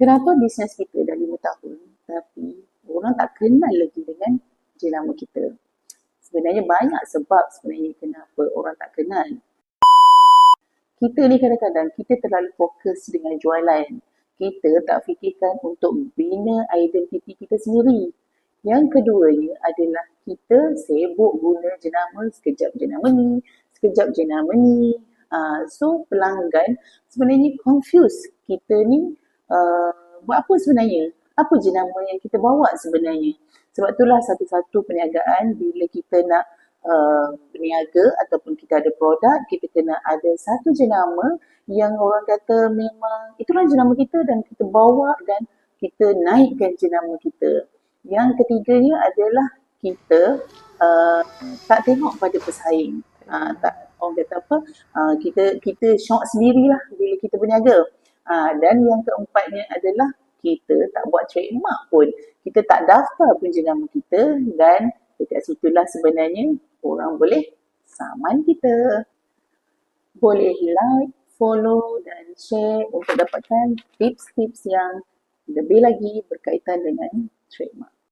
kenapa bisnes kita dah lima tahun tapi orang tak kenal lagi dengan jenama kita. Sebenarnya banyak sebab sebenarnya kenapa orang tak kenal. Kita ni kadang-kadang kita terlalu fokus dengan jualan. Kita tak fikirkan untuk bina identiti kita sendiri. Yang keduanya adalah kita sibuk guna jenama sekejap jenama ni, sekejap jenama ni. Uh, so pelanggan sebenarnya confuse kita ni uh, buat apa sebenarnya? Apa jenama yang kita bawa sebenarnya? Sebab itulah satu-satu perniagaan bila kita nak uh, berniaga ataupun kita ada produk, kita kena ada satu jenama yang orang kata memang itulah jenama kita dan kita bawa dan kita naikkan jenama kita. Yang ketiganya adalah kita uh, tak tengok pada pesaing. Uh, tak orang kata apa? Uh, kita kita shock sendirilah bila kita berniaga. Uh, dan yang keempatnya adalah kita tak buat trademark pun. Kita tak daftar pun jenama kita dan dekat situlah sebenarnya orang boleh saman kita. Boleh like, follow dan share untuk dapatkan tips-tips yang lebih lagi berkaitan dengan trademark.